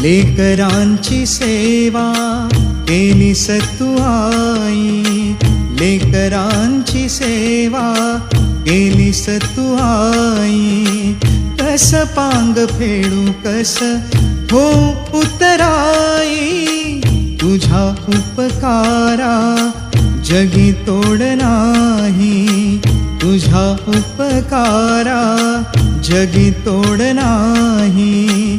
लेकरांची सेवा केली सतू आई. लेकरांची सेवा केली सतू आई. कस पांग फेडू कस हो उतराई तुझ्या उपकारा जगी तोड नाही. तुझा उपकारा जगी तोड नाही.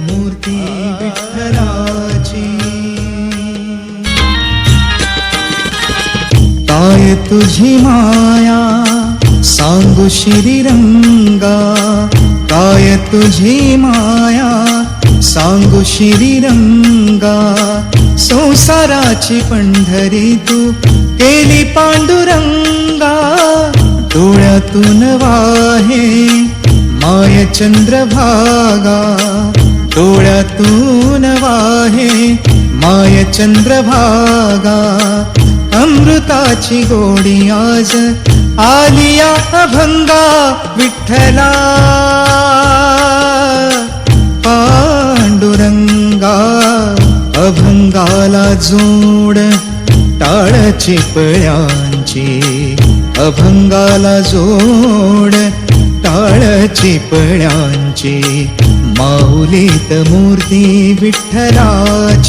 मूर्ती विठ्ठलाची. काय तुझी माया? सांगू श्रीरंगा काय तुझी माया? सांगू श्रीरंगा संसाराची पंढरी तू केली पांडुरंगा. डोळ्यातून वाहे माय चंद्रभागा डोळ्यातून वाहे माय चंद्रभागा अमृताची गोडी आज आलिया अभंगा विठ्ठला. पांडुरंगा अभंगाला जोड टाळ चिपळ्यांची अभंगाला जोड टाळ चिपळ्यांची माऊलीत मूर्ती विठ्ठलाची.